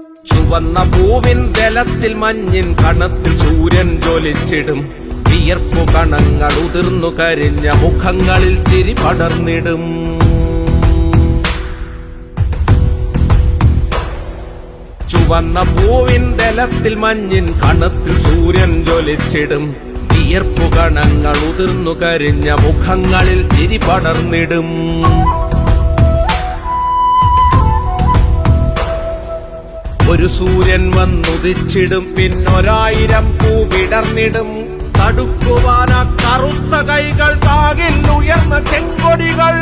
ചുവന്ന പൂവിൻ ജലത്തിൽ മഞ്ഞിൻ കണത്തിൽ സൂര്യൻ ജ്വലിച്ചിടും. വിയർപ്പു കണങ്ങൾ ഉതിർന്നു കരിഞ്ഞ മുഖങ്ങളിൽ ചിരി പടർന്നിടും. ചുവന്ന പൂവിൻ ജലത്തിൽ മഞ്ഞിൻ കണത്തിൽ സൂര്യൻ ജ്വലിച്ചിടും. വിയർപ്പു കണങ്ങൾ ഉതിർന്നു കരിഞ്ഞ മുഖങ്ങളിൽ ചിരി പടർന്നിടും. ഒരു സൂര്യൻ വന്നുദിച്ചിടും പിന്നൊരായിരം പൂ വിടർന്നിടും. തടുക്കുവാന കറുത്ത കൈകൾ താകിൽ ഉയർന്ന ചെങ്കൊടികൾ.